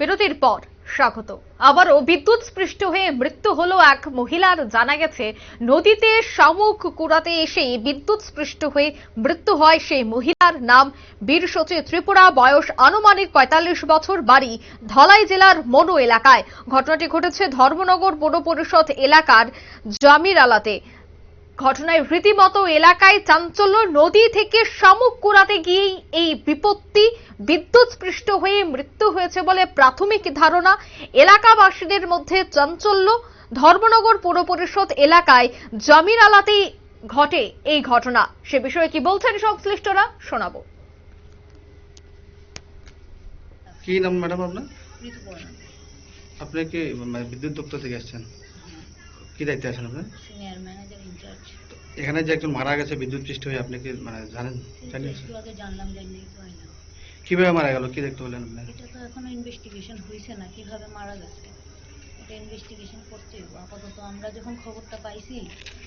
বিরতির পর স্বাগত। আবারও বিদ্যুৎ স্পৃষ্ট হয়ে মৃত্যু হলো এক মহিলার। জানা গেছে, নদীতে শামুক কুড়াতে এসেই বিদ্যুৎ স্পৃষ্ট হয়ে মৃত্যু হয় সেই মহিলার নাম বীরসচি ত্রিপুরা। বয়স আনুমানিক পঁয়তাল্লিশ বছর, বাড়ি ধলাই জেলার মনো এলাকায়। ঘটনাটি ঘটেছে ধর্মনগর পৌর পরিষদ এলাকার জামির আলাতে ঘটনায় রীতিমতো এলাকায় চাঞ্চল্য নদী থেকে শামুক কুড়াতে গিয়েই এই বিপত্তি বিদ্যুৎ স্পৃষ্ট হয়ে মৃত্যু হয়েছে বলে প্রাথমিক ধারণা। এলাকাবাসীদের মধ্যে চাঞ্চল্য ধর্মনগর পৌর পরিষদ এলাকায় জামির আলাতেই ঘটে এই ঘটনা। সে বিষয়ে কি বলছেন সংশ্লিষ্টরা শোনাবো। কি নাম ম্যাডাম আপনার? আপনি কি মানে বিদ্যুৎ দপ্তর থেকে আসছেন? কি দায়িত্বে আছেন আপনি? সিনিয়র ম্যানেজার ইনচার্জ এখানে যে একজন মারা গেছে বিদ্যুৎ পৃষ্ঠ হয়ে আপনি কি মানে জানেন? একটু আগে জানলাম যে নেই তো হয় না কীভাবে মারা গেল? কি দেখতে পেলেন আপনি? এটা তো এখনও ইনভেস্টিগেশন হয়েছে না কীভাবে মারা গেছে? এটা ইনভেস্টিগেশন করতে হবে। আপাতত আমরা যখন খবরটা পাইছি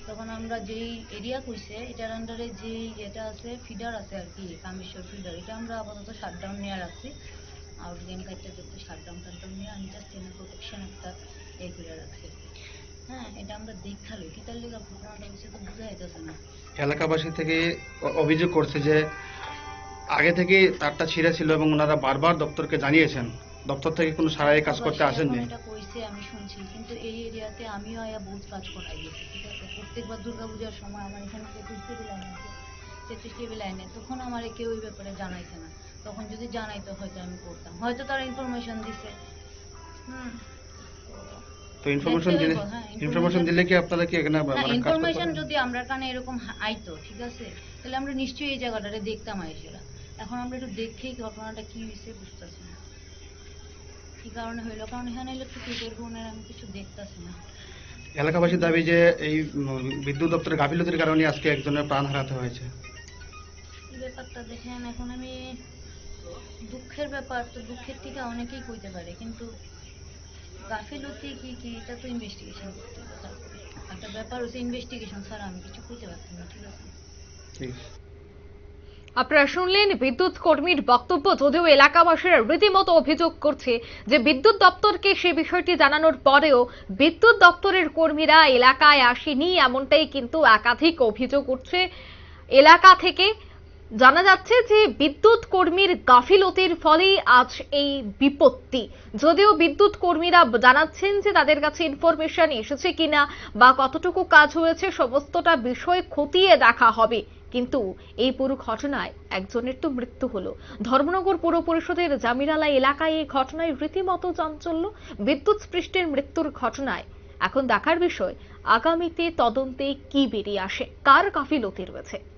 তখন আমরা যেই এরিয়া কইছে এটার আন্ডারে যেই এটা আছে ফিডার আছে আর কি কামেশ্বর ফিডার এটা আমরা আপাতত শাটডাউন নিয়ে রাখছি। আউট গেম কাটতে করতে শাটডাউন টাটডাউন নিয়ে আমি জাস্ট প্রোটেকশন একটা এ করে রাখছি হ্যাঁ এলাকাবাসী থেকে অভিযোগ করছে যে আগে থেকে তারটা ছিঁড়ে ছিল এবং ওনারা বারবার দপ্তরকে জানিয়েছেন। দপ্তর থেকে কোনো সারাই কাজ করতে আসেননি। এটা কইছে আমি শুনছি। কিন্তু এই এরিয়াতে আমিও আয়া বহুত কাজ করাই। ঠিক আছে প্রত্যেকবার দুর্গাপূজার সময় আমার এখানে তেত্রিশ টিভি লাইন আছে তেত্রিশ টিভি লাইনে তখন আমার কেউ এই ব্যাপারে জানাইছে না। তখন যদি জানাইতো হয়তো আমি করতাম। হয়তো তারা ইনফরমেশন দিছে। হুম। ইনফরমেশন দেখতে দিলে হইবো, হ্যাঁ, ইনফরমেশন দিলে কি আপনারা কি এখানে মানে কাজ করতে ইনফরমেশন? যদি আমরা কানে এরকম আইতো ঠিক আছে? তাহলে আমরা নিশ্চয়ই এই জায়গাটারে দেখতাম আইসেরা। এখন আমরা একটু দেখেই ঘটনাটা কি হয়েছে বুঝতেছি না। কি কারণে হইল? কারণ এখানে ইলেকট্রিক বোনের আমি কিছু দেখতাছি না। এলাকাবাসীর দাবি যে এই বিদ্যুৎ দপ্তরের গাফিলতির কারণে আজকে একজনের প্রাণ হারাতে হয়েছে। এই ব্যাপারটা দেখেন? এখন আমি দুঃখের ব্যাপার তো দুঃখের থেকে অনেকেই কইতে পারে কিন্তু গাফিলতি কি কি এটা তো ইনভেস্টিগেশন করতে হবে তারপরে। একটা ব্যাপার হচ্ছে ইনভেস্টিগেশন ছাড়া আমি কিছু কইতে পারছি না ঠিক আছে ঠিক আছে। আপনারা শুনলেন বিদ্যুৎ কর্মীর বক্তব্য যদিও এলাকাবাসীরা রীতিমতো অভিযোগ করছে যে বিদ্যুৎ দপ্তরকে সে বিষয়টি জানানোর পরেও বিদ্যুৎ দপ্তরের কর্মীরা এলাকায় আসেনি এমনটাই কিন্তু একাধিক অভিযোগ উঠছে এলাকা থেকে জানা যাচ্ছে যে বিদ্যুৎ কর্মীর গাফিলতির ফলেই আজ এই বিপত্তি। যদিও বিদ্যুৎ কর্মীরা জানাচ্ছেন যে তাদের কাছে ইনফরমেশন এসেছে কিনা বা কতটুকু কাজ হয়েছে, সমস্তটা বিষয় খতিয়ে দেখা হবে। কিন্তু এই পুরো ঘটনায় একজনের তো মৃত্যু হলো। ধর্মনগর পৌর পরিষদের জামিরালা এলাকায় এই ঘটনায় রীতিমতো চাঞ্চল্য, বিদ্যুৎ স্পৃষ্টের মৃত্যুর ঘটনায়। এখন দেখার বিষয়, আগামীতে তদন্তে কি বেরিয়ে আসে? কার গাফিলতি রয়েছে?